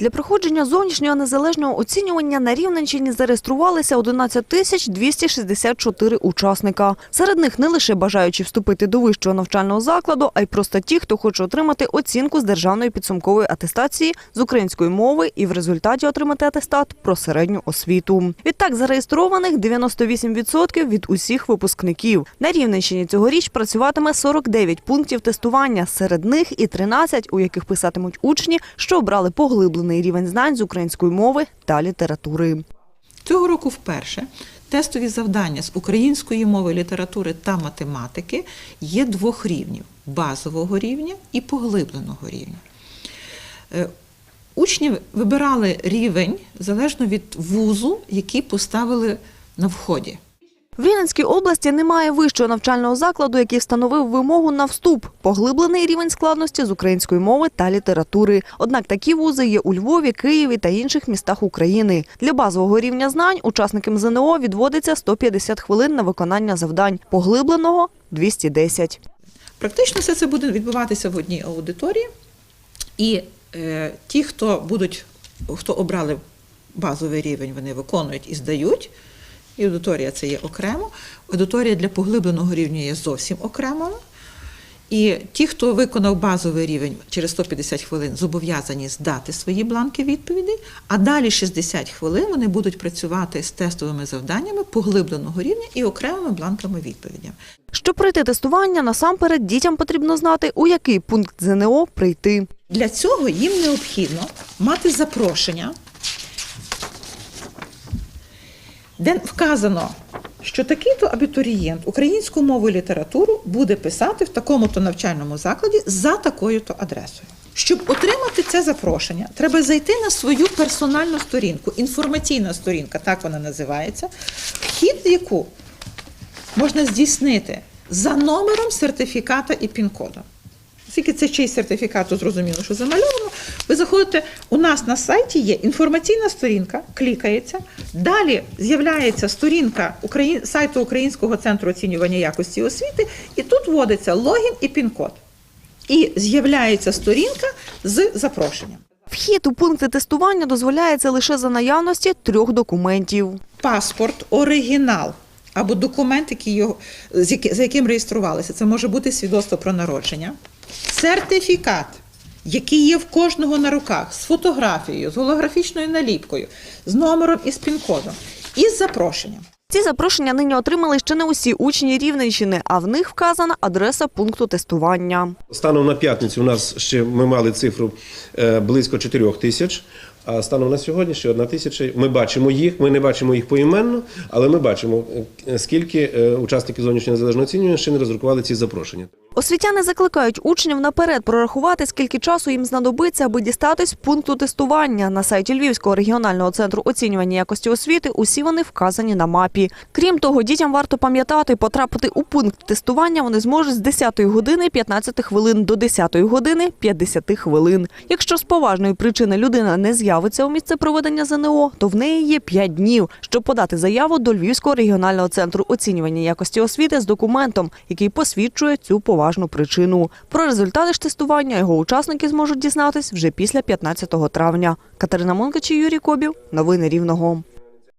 Для проходження зовнішнього незалежного оцінювання на Рівненщині зареєструвалися 11 тисяч 264 учасника. Серед них не лише бажаючі вступити до вищого навчального закладу, а й просто ті, хто хоче отримати оцінку з державної підсумкової атестації з української мови і в результаті отримати атестат про середню освіту. Відтак зареєстрованих 98% від усіх випускників. На Рівненщині цьогоріч працюватиме 49 пунктів тестування. Серед них і 13, у яких писатимуть учні, що обрали поглиблений рівень знань з української мови та літератури. Цього року вперше тестові завдання з української мови, літератури та математики є двох рівнів базового рівня і поглибленого рівня. Е, Учні вибирали рівень залежно від вузу, який поставили на вході. В Рівненській області немає вищого навчального закладу, який встановив вимогу на вступ поглиблений рівень складності з української мови та літератури. Однак такі вузи є у Львові, Києві та інших містах України. Для базового рівня знань учасникам ЗНО відводиться 150 хвилин на виконання завдань, поглибленого 210. Практично все це буде відбуватися в одній аудиторії, і е, ті, хто будуть, хто обрали базовий рівень, вони виконують і здають. І аудиторія це є окремо. Аудиторія для поглибленого рівня є зовсім окремо. І ті, хто виконав базовий рівень через 150 хвилин, зобов'язані здати свої бланки відповідей, а далі 60 хвилин вони будуть працювати з тестовими завданнями поглибленого рівня і окремими бланками відповідей. Щоб пройти тестування, насамперед дітям потрібно знати, у який пункт ЗНО прийти. Для цього їм необхідно мати запрошення, де вказано, що такий-то абітурієнт українську мову і літературу буде писати в такому-то навчальному закладі за такою-то адресою. Щоб отримати це запрошення, треба зайти на свою персональну сторінку, інформаційна сторінка, так вона називається, вхід яку можна здійснити за номером сертифіката і пін-кодом. Оскільки це чийсь сертифікат, то зрозуміло, що замальовано. Ви заходите, у нас на сайті є інформаційна сторінка, клікається. Далі з'являється сторінка сайту Українського центру оцінювання якості освіти, і тут вводиться логін і пін-код. І з'являється сторінка з запрошенням. Вхід у пункти тестування дозволяється лише за наявності трьох документів. паспорт, оригінал або документ, який його, за яким реєструвалися. Це може бути свідоцтво про народження, сертифікат, який є в кожного на руках, з фотографією, з голографічною наліпкою, з номером і з пін-кодом, і з запрошенням. Ці запрошення нині отримали ще не усі учні Рівненщини, а в них вказана адреса пункту тестування. Станом на п'ятницю у нас ще ми мали цифру е, близько 4 тисяч. А станом на сьогодні ще одна тисяча. Ми бачимо їх. Ми не бачимо їх поіменно, але ми бачимо, е, скільки е, учасників зовнішнього незалежного оцінювання ще не роздрукували ці запрошення. Освітяни закликають учнів наперед прорахувати, скільки часу їм знадобиться, аби дістатись пункту тестування. На сайті Львівського регіонального центру оцінювання якості освіти усі вони вказані на мапі. Крім того, дітям варто пам'ятати, потрапити у пункт тестування вони зможуть з 10 години 15 хвилин до 10 години 50 хвилин. Якщо з поважної причини людина не з'явиться у місце проведення ЗНО, то в неї є 5 днів, щоб подати заяву до Львівського регіонального центру оцінювання якості освіти з документом, який посвідчує цю поважну причину. Про результати ж тестування його учасники зможуть дізнатись вже після 15 травня. Катерина Монкач і Юрій Кобів. Новини Рівного.